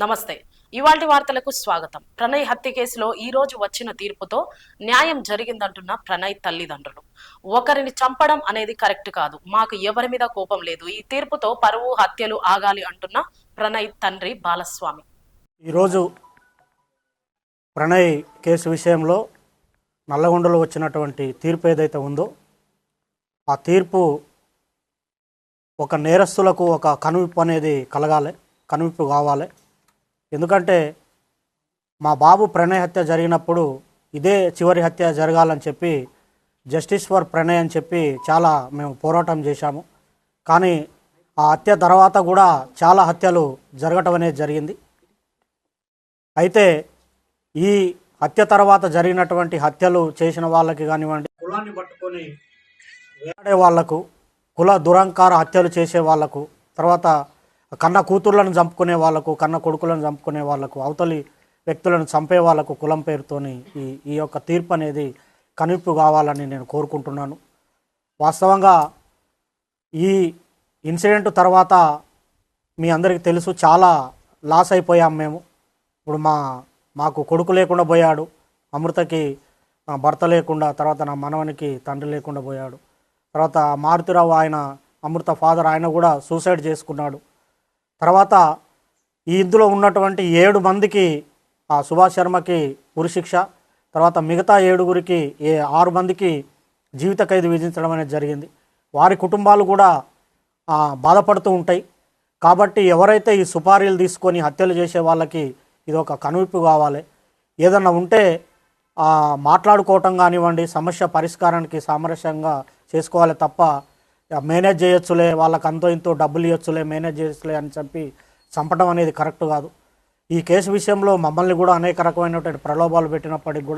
నమస్తే. ఇవాల్టి వార్తలకు స్వాగతం. ప్రణయ్ హత్య కేసులో ఈ రోజు వచ్చిన తీర్పుతో న్యాయం జరిగిందంటున్న ప్రణయ్ తల్లిదండ్రులు. ఒకరిని చంపడం అనేది కరెక్ట్ కాదు. మాకు ఎవరి మీద కోపం లేదు. ఈ తీర్పుతో పరువు హత్యలు ఆగాలి అంటున్న ప్రణయ్ తండ్రి బాలస్వామి. ఈరోజు ప్రణయ్ కేసు విషయంలో నల్లగొండలో వచ్చినటువంటి తీర్పు ఏదైతే ఉందో ఆ తీర్పు ఒక నేరస్తులకు ఒక కనువిప్పు అనేది కలగాలి కనువిప్పు కావాలి. ఎందుకంటే మా బాబు ప్రణయ్ హత్య జరిగినప్పుడు ఇదే చివరి హత్య జరగాలని చెప్పి జస్టిస్ ఫర్ ప్రణయ్ అని చెప్పి చాలా మేము పోరాటం చేశాము. కానీ ఆ హత్య తర్వాత కూడా చాలా హత్యలు జరగటం అనేది జరిగింది. అయితే ఈ హత్య తర్వాత జరిగినటువంటి హత్యలు చేసిన వాళ్ళకి కానివ్వండి కులాన్ని పట్టుకొని వేలాడే వాళ్ళకు కుల దురంకార హత్యలు చేసే వాళ్ళకు తర్వాత కన్న కూతుర్లను చంపుకునే వాళ్ళకు కన్న కొడుకులను చంపుకునే వాళ్ళకు అవతలి వ్యక్తులను చంపే వాళ్ళకు కులం పేరుతోని ఈ ఈ యొక్క తీర్పు అనేది కనువిప్పు కావాలని నేను కోరుకుంటున్నాను. వాస్తవంగా ఈ ఇన్సిడెంట్ తర్వాత మీ అందరికీ తెలుసు చాలా లాస్ అయిపోయాం మేము. ఇప్పుడు మా మాకు కొడుకు లేకుండా పోయాడు అమృతకి భర్త లేకుండా తర్వాత నా మనవనికి తండ్రి లేకుండా పోయాడు. తర్వాత మారుతిరావు ఆయన అమృత ఫాదర్ ఆయన కూడా సూసైడ్ చేసుకున్నాడు. తర్వాత ఈ ఇందులో ఉన్నటువంటి ఏడు మందికి ఆ సుభాష్ శర్మకి ఉరిశిక్ష తర్వాత మిగతా ఏడుగురికి ఏ ఆరు మందికి జీవిత ఖైదు విధించడం అనేది జరిగింది. వారి కుటుంబాలు కూడా బాధపడుతూ ఉంటాయి. కాబట్టి ఎవరైతే ఈ సుపారీలు తీసుకొని హత్యలు చేసే వాళ్ళకి ఇది ఒక కనువిప్పు కావాలి. ఏదన్నా ఉంటే మాట్లాడుకోవటం కానివ్వండి సమస్య పరిష్కారానికి సామరస్యంగా చేసుకోవాలి తప్ప మేనేజ్ చేయొచ్చులే వాళ్ళకి అంతో ఇంతో డబ్బులు ఇవ్వచ్చులే మేనేజ్ చేయొచ్చులే అని చెప్పి చంపడం అనేది కరెక్ట్ కాదు. ఈ కేసు విషయంలో మమ్మల్ని కూడా అనేక రకమైనటువంటి ప్రలోభాలు పెట్టినప్పటికి కూడా